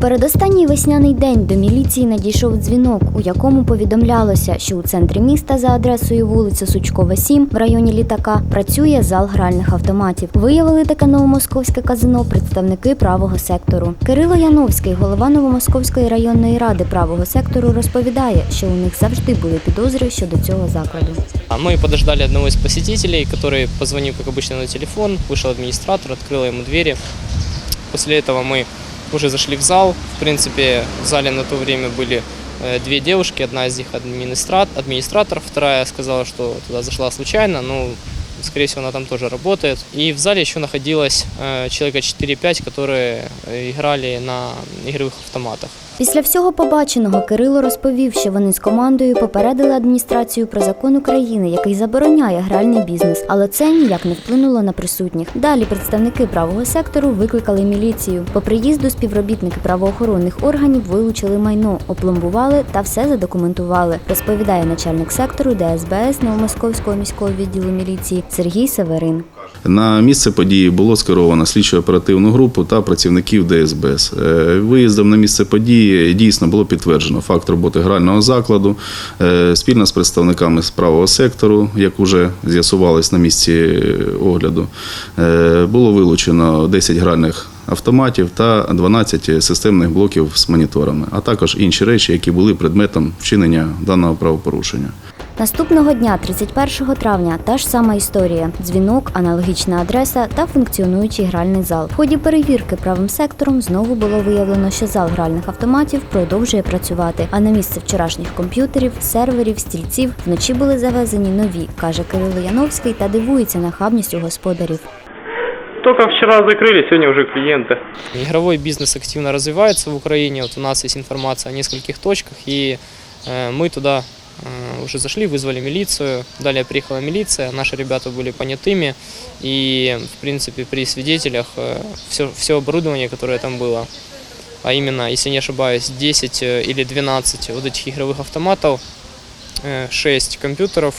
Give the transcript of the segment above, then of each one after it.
Передостанній весняний день до міліції надійшов дзвінок, у якому повідомлялося, що у центрі міста за адресою вулиця Сучкова, 7 в районі літака працює зал гральних автоматів. Виявили таке новомосковське казино представники правого сектору. Кирило Яновський, голова Новомосковської районної ради правого сектору, розповідає, що у них завжди були підозри щодо цього закладу. А Мы подождали одного из посетителей, который позвонил, как обычно, на телефон. Вышел администратор, открыл ему двери. После этого мы уже зашли в зал. В принципе, в зале на то время были э, две девушки. Одна из них администрат, администратор, вторая сказала, что туда зашла случайно. Ну, скорее всего, она там тоже работает. И в зале еще находилось э, человека 4-5, которые играли на игровых автоматах. Після всього побаченого Кирило розповів, що вони з командою попередили адміністрацію про закон України, який забороняє гральний бізнес, але це ніяк не вплинуло на присутніх. Далі представники правого сектору викликали міліцію. По приїзду співробітники правоохоронних органів вилучили майно, опломбували та все задокументували. Розповідає начальник сектору ДСБС Новомосковського міського відділу міліції Сергій Северин. На місце події було скеровано слідчо-оперативну групу та працівників ДСБС. Е, Виїздом на місце події дійсно було підтверджено факт роботи грального закладу Е, спільно з представниками з правого сектору, як уже з'ясувалось на місці огляду. е, Було вилучено 10 гральних автоматів та 12 системних блоків з моніторами, а також інші речі, які були предметом вчинення даного правопорушення. Наступного дня, 31 травня, та ж сама історія: дзвінок, аналогічна адреса та функціонуючий гральний зал. В ході перевірки правим сектором знову було виявлено, що зал гральних автоматів продовжує працювати. А на місце вчорашніх комп'ютерів, серверів, стільців вночі були завезені нові, каже Кирило Яновський та дивується нахабністю господарів. Только вчера закрыли, сегодня уже клиенты. Игровой бизнес активно развивается в Украине. Вот у нас есть информация о нескольких точках, и э, мы туда э, Уже зашли, вызвали милицию. Далее приехала милиция, наши ребята были понятыми, и в принципе при свидетелях все, все оборудование, которое там было, а именно, если не ошибаюсь, 10 э, или 12 вот этих игровых автоматов, 6 компьютеров,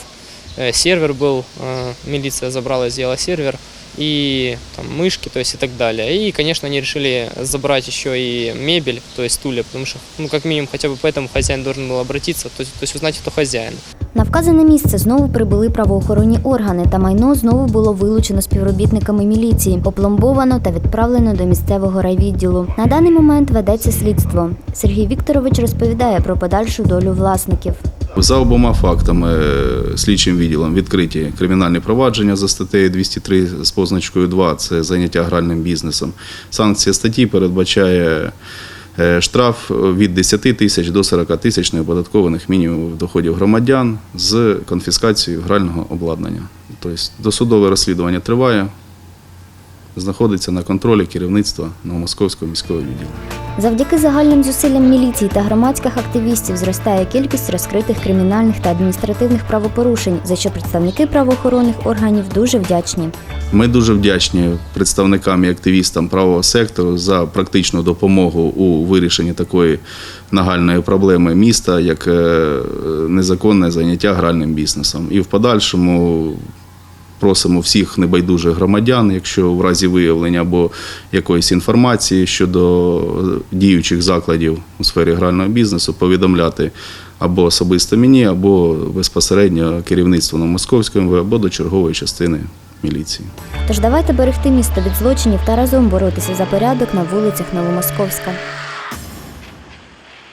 э, сервер был, э, милиция забрала, сделала сервер, и там мышки, то есть и так далее. И, конечно, они решили забрать еще и мебель, то есть стулья, потому что, ну, как минимум, хотя бы поэтому хозяин должен был обратиться, то есть, то есть узнать, кто хозяин. На вказане місце знову прибули правоохоронні органи, та майно знову було вилучено співробітниками міліції, опломбовано та відправлено до місцевого райвідділу. На даний момент ведеться слідство. Сергій Вікторович розповідає про подальшу долю власників. За обома фактами е, слідчим відділом відкриті кримінальні провадження за статтею 203 з позначкою 2 – це заняття гральним бізнесом. Санкція статті передбачає е, штраф від 10 тисяч до 40 тисяч неоподаткованих мінімумів доходів громадян з конфіскацією грального обладнання. Тобто досудове розслідування триває, знаходиться на контролі керівництва Новомосковського міського відділу. Завдяки загальним зусиллям міліції та громадських активістів зростає кількість розкритих кримінальних та адміністративних правопорушень, за що представники правоохоронних органів дуже вдячні. Ми дуже вдячні представникам і активістам правого сектору за практичну допомогу у вирішенні такої нагальної проблеми міста, як е, незаконне заняття гральним бізнесом. І в подальшому просимо всіх небайдужих громадян, якщо в разі виявлення або якоїсь інформації щодо діючих закладів у сфері грального бізнесу, повідомляти або особисто мені, або безпосередньо керівництву Новомосковської МВ, або до чергової частини міліції. Тож давайте берегти місто від злочинів та разом боротися за порядок на вулицях Новомосковська.